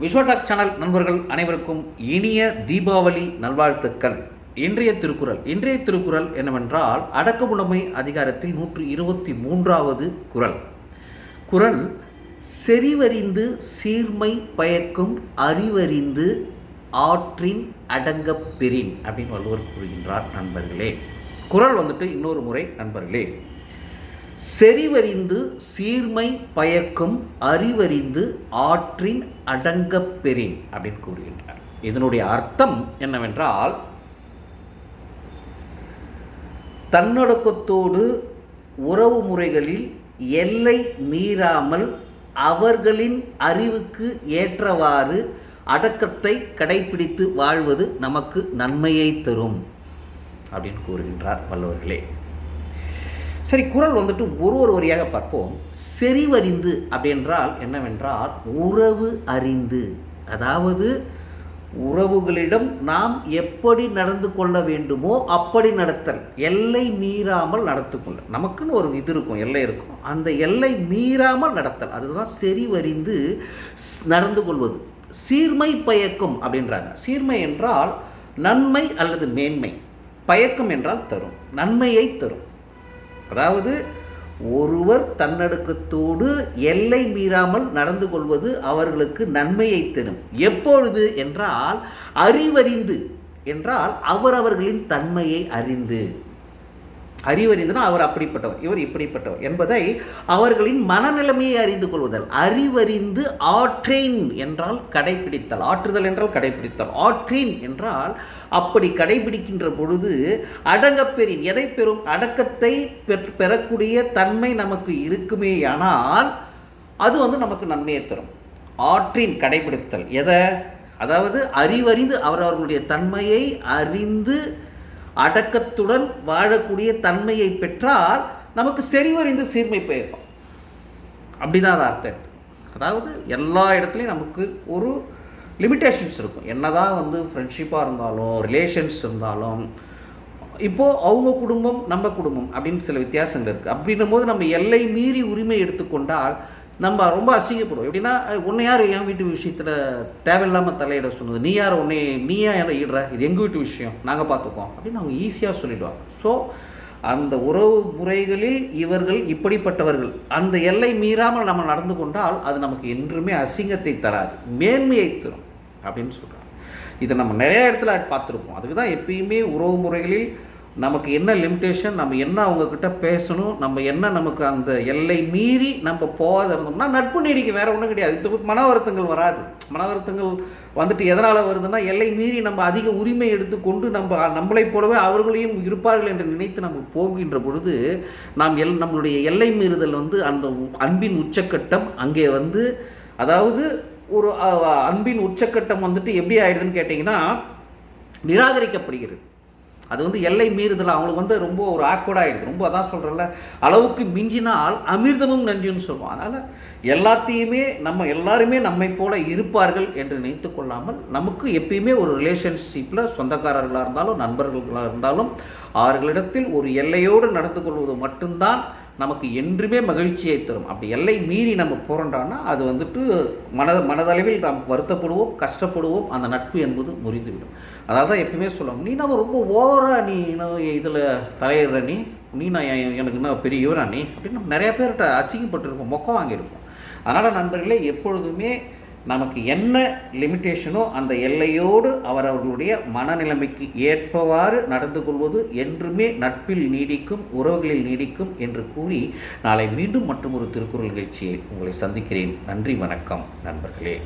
விஸ்வடாக் channel நண்பர்கள் அனைவருக்கும் இனிய தீபாவளி நல்வாழ்த்துக்கள். இன்றைய திருக்குறள். இன்றைய திருக்குறள் என்னவென்றால் அடக்கமுடைமை அதிகாரத்தில் நூற்று இருபத்தி மூன்றாவது குறள். குறள் செறிவறிந்து சீர்மை பயக்கும் அறிவறிந்து ஆற்றின் அடங்கப் பெறின் அப்படின்னு வள்ளுவர் கூறுகின்றார் நண்பர்களே. குறள் வந்துட்டு இன்னொரு முறை நண்பர்களே. செறிவறிந்து சீர்மை பயக்கும் அறிவறிந்து ஆற்றின் அடங்கப் பெறின் அப்படின்னு கூறுகின்றார். இதனுடைய அர்த்தம் என்னவென்றால் தன்னடக்கத்தோடு உறவு முறைகளில் எல்லை மீறாமல் அவர்களின் அறிவுக்கு ஏற்றவாறு அடக்கத்தை கடைபிடித்து வாழ்வது நமக்கு நன்மையை தரும் அப்படின்னு கூறுகின்றார் வல்லவர்களே சரி குரல் வந்துட்டு ஒரு ஒரு வரியாக பார்ப்போம். செறிவறிந்து அப்படின்றால் என்னவென்றால் உறவு அறிந்து. அதாவது உறவுகளிடம் நாம் எப்படி நடந்து கொள்ள வேண்டுமோ அப்படி நடத்தல். எல்லை மீறாமல் நடத்து கொள்ள. நமக்குன்னு ஒரு இது இருக்கும் எல்லை இருக்கும். அந்த எல்லை மீறாமல் நடத்தல். அதுதான் செறிவறிந்து நடந்து கொள்வது. சீர்மை பயக்கும் அப்படின்றாங்க. சீர்மை என்றால் நன்மை அல்லது மேன்மை. பயக்கம் என்றால் தரும். நன்மையை தரும். அதாவது ஒருவர் தன்னடக்கத்தோடு எல்லை மீறாமல் நடந்து கொள்வது அவர்களுக்கு நன்மையை தரும். எப்பொழுது என்றால் அறிவறிந்து என்றால் அவரவர்களின் தன்மையை அறிந்து. அறிவறிந்தனா அவர் அப்படிப்பட்டவர் இவர் இப்படிப்பட்டவர் என்பதை அவர்களின் மனநிலைமையை அறிந்து கொள்வதல் அறிவறிந்து ஆற்றேன் என்றால் கடைபிடித்தல் ஆற்றுதல் என்றால் கடைபிடித்தல் ஆற்றேன் என்றால் அப்படி கடைபிடிக்கின்ற பொழுது அடங்கப்பெறின் எதை பெறும்? அடக்கத்தை பெற்- பெறக்கூடிய தன்மை நமக்கு இருக்குமேயானால் அது வந்து நமக்கு நன்மையை தரும். ஆற்றின் கடைபிடித்தல் எதை? அதாவது அறிவறிந்து அவரவர்களுடைய தன்மையை அறிந்து அடக்கத்துடன் வாழக்கூடிய தன்மையை பெற்றால் நமக்கு செறிவறிந்து சீர்மை பெயர்ப்போம் அப்படிதான் அது அர்த்தம். அதாவது எல்லா இடத்துலையும் நமக்கு ஒரு லிமிட்டேஷன்ஸ் இருக்கும். என்னதான் வந்து ஃப்ரெண்ட்ஷிப்பாக இருந்தாலும் ரிலேஷன்ஸ் இருந்தாலும் இப்போது அவங்க குடும்பம் நம்ம குடும்பம் அப்படின்னு சில வித்தியாசங்கள் இருக்குது அப்படின்னும் போது நம்ம எல்லை மீறி உரிமை எடுத்துக்கொண்டால் நம்ம ரொம்ப அசிங்கப்படுவோம். எப்படின்னா உன்னை யார் என் வீட்டு விஷயத்தில் தேவையில்லாமல் தலையிட சொன்னது? நீ யார்? உன்னை நீ ஏன் என்னை இடுற இது எங்கள் வீட்டு விஷயம்? நாங்கள் பார்த்துக்கோம் அப்படின்னு அவங்க ஈஸியாக சொல்லிடுவாங்க. ஸோ அந்த உறவு முறைகளில் இவர்கள் இப்படிப்பட்டவர்கள். அந்த எல்லை மீறாமல் நம்ம நடந்து கொண்டால் அது நமக்கு என்றுமே அசிங்கத்தை தராது. மேன்மையை தரும். அப்படின்னு சொல்கிறாங்க இதை நம்ம நிறைய இடத்துல பார்த்துருப்போம். அதுக்கு தான் எப்பயுமே உறவு முறைகளில் நமக்கு என்ன லிமிட்டேஷன் நம்ம என்ன அவங்கக்கிட்ட பேசணும் நம்ம என்ன நமக்கு அந்த எல்லை மீறி நம்ம போகாத இருந்தோம்னா நட்பு நீடிக்க வேறு ஒன்றும் கிடையாது. இது மன வருத்தங்கள் வராது. மன வருத்தங்கள் வந்துட்டு எதனால் வருதுன்னா எல்லை மீறி நம்ம அதிக உரிமை எடுத்துக்கொண்டு நம்ம நம்மளைப் போலவே அவர்களையும் இருப்பார்கள் என்று நினைத்து நம்ம போகின்ற பொழுது நாம் எல் நம்மளுடைய எல்லை மீறுதல் வந்து அந்த அன்பின் உச்சக்கட்டம் அங்கே வந்து அதாவது ஒரு அன்பின் உச்சக்கட்டம் வந்துட்டு எப்படி ஆயிடுதுன்னு கேட்டிங்கன்னா நிராகரிக்கப்படுகிறது. அது வந்து எல்லை மீறுதல்? அவங்களுக்கு வந்து ரொம்ப ஒரு ஆக்வர்டாகிடுது ரொம்ப அதான் சொல்கிறேன்ல அளவுக்கு மிஞ்சினால் அமிர்தமும் நஞ்சுன்னு சொல்லுவோம் அதனால் எல்லாத்தையுமே நம்ம எல்லாருமே நம்மை போல இருப்பார்கள் என்று நினைத்து கொள்ளாமல் நமக்கு எப்பயுமே ஒரு ரிலேஷன்ஷிப்பில் சொந்தக்காரர்களாக இருந்தாலும் நண்பர்களாக இருந்தாலும் அவர்களிடத்தில் ஒரு எல்லையோடு நடந்து கொள்வது மட்டும்தான் நமக்கு என்றுமே மகிழ்ச்சியை தரும். அப்படி எல்லை மீறி நம்ம போகிறோம்டான்னா அது வந்துட்டு மன மனதளவில் நாம் வருத்தப்படுவோம் கஷ்டப்படுவோம் அந்த நட்பு என்பது முறிந்துவிடும். அதாவது தான் எப்பயுமே சொல்லணும் நீ நம்ம ரொம்ப ஓவராக நீ இதில் தலையிடுற நீ? நீ நான் எனக்கு என்ன பெரிய யுவரா நீ? அப்படின்னு நம்ம நிறைய பேர்கிட்ட அசிங்கப்பட்டிருப்போம் மொக்கம் வாங்கியிருப்போம். அதனால் நண்பர்களே எப்பொழுதுமே நமக்கு என்ன லிமிட்டேஷனோ அந்த எல்லையோடு அவரவர்களுடைய மனநிலைமைக்கு ஏற்பவாறு நடந்து கொள்வது என்றுமே நட்பில் நீடிக்கும் உறவுகளில் நீடிக்கும் என்று கூறி நாளை மீண்டும் மற்றும் ஒரு திருக்குறள் நிகழ்ச்சியை உங்களை சந்திக்கிறேன். நன்றி வணக்கம் நண்பர்களே.